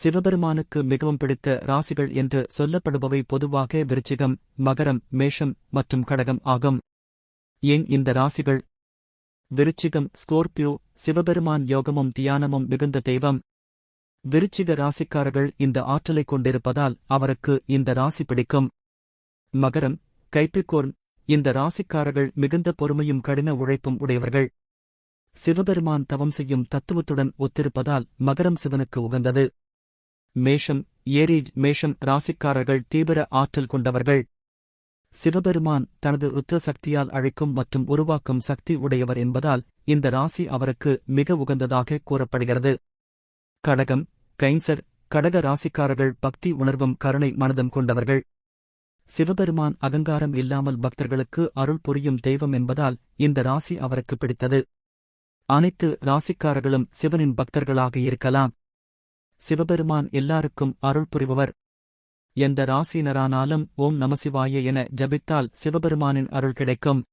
சிவபெருமானுக்கு மிகவும் பிடித்த ராசிகள் என்று சொல்லப்படுபவை பொதுவாக விருச்சிகம் மகரம் மேஷம் மற்றும் கடகம் ஆகும். ஏன் இந்த ராசிகள்? விருச்சிகம் ஸ்கோர்பியோ சிவபெருமான் யோகமும் தியானமும் மிகுந்த தெய்வம். விருச்சிக ராசிக்காரர்கள் இந்த ஆற்றலைக் கொண்டிருப்பதால் அவருக்கு இந்த ராசி பிடிக்கும். மகரம் கைப்பிக்கோர்ன் இந்த ராசிக்காரர்கள் மிகுந்த பொறுமையும் கடின உழைப்பும் உடையவர்கள். சிவபெருமான் தவம் செய்யும் தத்துவத்துடன் ஒத்திருப்பதால் மகரம் சிவனுக்கு உகந்தது. மேஷம் ஏரிஜ் மேஷம் ராசிக்காரர்கள் தீவிர ஆற்றல் கொண்டவர்கள். சிவபெருமான் தனது ருத்ர சக்தியால் அழைக்கும் மற்றும் உருவாக்கும் சக்தி உடையவர் என்பதால் இந்த ராசி அவருக்கு மிக உகந்ததாக கூறப்படுகிறது. கடகம் கைன்சர் கடக ராசிக்காரர்கள் பக்தி உணர்வும் கருணை மனதும் கொண்டவர்கள். சிவபெருமான் அகங்காரம் இல்லாமல் பக்தர்களுக்கு அருள் புரியும் தெய்வம் என்பதால் இந்த ராசி அவருக்கு பிடித்தது. அனைத்து ராசிக்காரர்களும் சிவனின் பக்தர்களாக இருக்கலாம். சிவபெருமான் எல்லாருக்கும் அருள் புரிபவர். எந்த ராசியினரானாலும் ஓம் நமசிவாய என ஜபித்தால் சிவபெருமானின் அருள் கிடைக்கும்.